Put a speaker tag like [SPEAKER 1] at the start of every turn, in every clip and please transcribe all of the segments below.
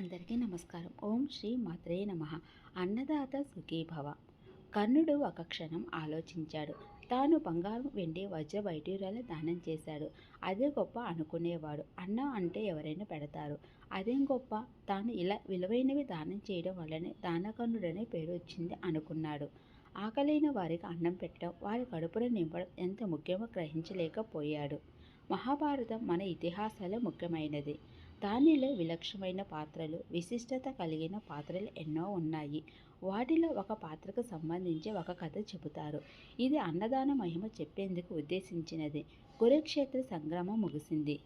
[SPEAKER 1] అందరికీ నమస్కారం. ఓం శ్రీ మాత్రే నమ. అన్నదాత సుఖీభవ కర్ణుడు ఒక క్షణం ఆలోచించాడు. తాను బంగారం వెండి వజ్ర వైడ్యూరాలు దానం చేశాడు. అదే గొప్ప అనుకునేవాడు. అన్న అంటే ఎవరైనా పెడతారు. అదేం గొప్ప? తాను ఇలా విలువైనవి దానం చేయడం వల్లనే దానకర్ణుడనే పేరు వచ్చింది అనుకున్నాడు. ఆకలైన వారికి అన్నం పెట్టడం వారి కడుపును నింపడం ఎంత ముఖ్యమో గ్రహించలేకపోయాడు. మహాభారతం మన ఇతిహాసాలే ముఖ్యమైనది. దానిలో విలక్షణమైన పాత్రలు విశిష్టత కలిగిన పాత్రలు ఎన్నో ఉన్నాయి. వాటిలో ఒక పాత్రకు సంబంధించి ఒక కథ చెబుతారు. ఇది అన్నదాన మహిమ చెప్పేందుకు ఉద్దేశించినది. కురుక్షేత్ర సంగ్రామం ముగిసింది.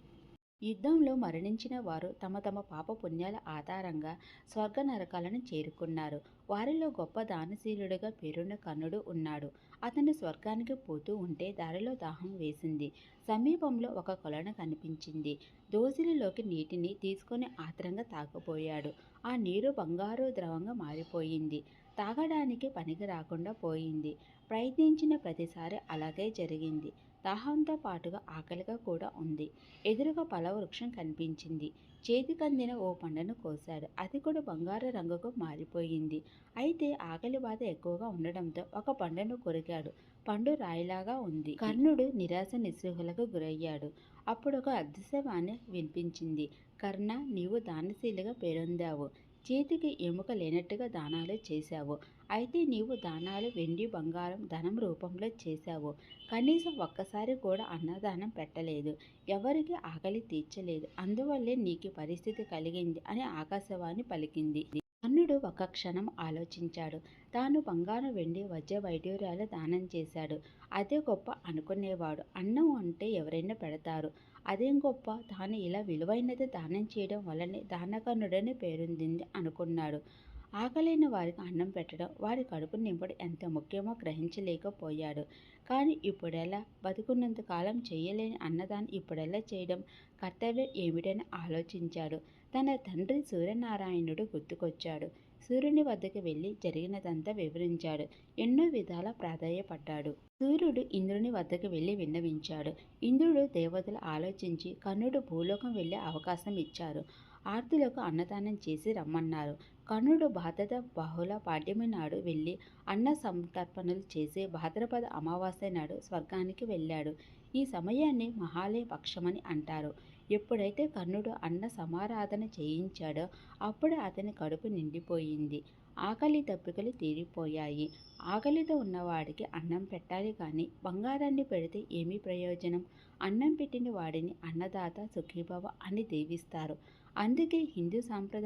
[SPEAKER 1] యుద్ధంలో మరణించిన వారు తమ తమ పాప పుణ్యాల ఆధారంగా స్వర్గ నరకాలను చేరుకున్నారు. వారిలో గొప్ప దానశీలుడిగా పేరున్న కర్ణుడు ఉన్నాడు. అతను స్వర్గానికి పోతూ ఉంటే దారిలో దాహం వేసింది. సమీపంలో ఒక కొలను కనిపించింది. దోసిలిలోకి నీటిని తీసుకొని ఆత్రంగా తాగబోయాడు ఆ నీరు బంగారు ద్రవంగా మారిపోయింది. తాగడానికి పనికి రాకుండా పోయింది. ప్రయత్నించిన ప్రతిసారి అలాగే జరిగింది. దాహంతో పాటుగా ఆకలిగా కూడా ఉంది. ఎదురుగా పలవృక్షం కనిపించింది. చేతికందిన ఓ పండును కోశాడు. అది కూడా బంగారు రంగుకు మారిపోయింది. అయితే ఆకలి బాధ ఎక్కువగా ఉండడంతో ఒక పండును కొరికాడు. పండు రాయిలాగా ఉంది. కర్ణుడు నిరాశ నిస్పృహలకు గురయ్యాడు. అప్పుడు ఒక అదృశ్యవాణి వినిపించింది. కర్ణ నీవు దానశీలిగా పేరొందావు. చేతికి ఎముక లేనట్టుగా దానాలు చేశావు. అయితే నీవు దానాలు వెండి బంగారం ధనం రూపంలో చేశావు. కనీసం ఒక్కసారి కూడా అన్నదానం పెట్టలేదు. ఎవరికి ఆకలి తీర్చలేదు. అందువల్లే నీకు పరిస్థితి కలిగింది అని ఆకాశవాణి పలికింది. కర్ణుడు ఒక క్షణం ఆలోచించాడు. తాను బంగారం వెండి వజ్ర వైడ్యూర్యాలు దానం చేశాడు. అదే గొప్ప అనుకునేవాడు. అన్నం అంటే ఎవరైనా పెడతారు. అదేం గొప్ప? తాను ఇలా విలువైనది దానం చేయడం వల్లనే దానకర్ణుడని పేరొందింది అనుకున్నాడు. ఆకలైన వారికి అన్నం పెట్టడం వారి కడుపు నింపడం ఎంత ముఖ్యమో గ్రహించలేకపోయాడు. కానీ ఇప్పుడెలా? బతుకున్నంత కాలం చేయలేని అన్నదాన్ని ఇప్పుడెలా చేయడం? కర్తవ్యం ఏమిటని ఆలోచించాడు. తన తండ్రి సూర్యనారాయణుడు గుర్తుకొచ్చాడు. సూర్యుని వద్దకు వెళ్ళి జరిగినదంతా వివరించాడు. ఎన్నో విధాల ప్రాధాయపడ్డాడు. సూర్యుడు ఇంద్రుని వద్దకు వెళ్ళి విన్నవించాడు. ఇంద్రుడు దేవతలు ఆలోచించి కర్ణుడు భూలోకం వెళ్ళే అవకాశం ఇచ్చారు. ఆర్తులకు అన్నదానం చేసి రమ్మన్నారు. కర్ణుడు భాద్రత బహుళ పాడ్యమి నాడు వెళ్ళి అన్న సంతర్పణలు చేసి భాద్రపద అమావాస్య నాడు స్వర్గానికి వెళ్ళాడు. ఈ సమయాన్ని మహాలయ పక్షమని అంటారు. ఎప్పుడైతే కర్ణుడు అన్న సమారాధన చేయించాడో అప్పుడు అతని కడుపు నిండిపోయింది. ఆకలి తప్పికలు తీరిపోయాయి. ఆకలితో ఉన్నవాడికి అన్నం పెట్టాలి కానీ బంగారాన్ని పెడితే ఏమీ ప్రయోజనం? అన్నం పెట్టిన వాడిని అన్నదాత సుఖీభవ అని దీవిస్తారు. అందుకే హిందూ సాంప్రదాయం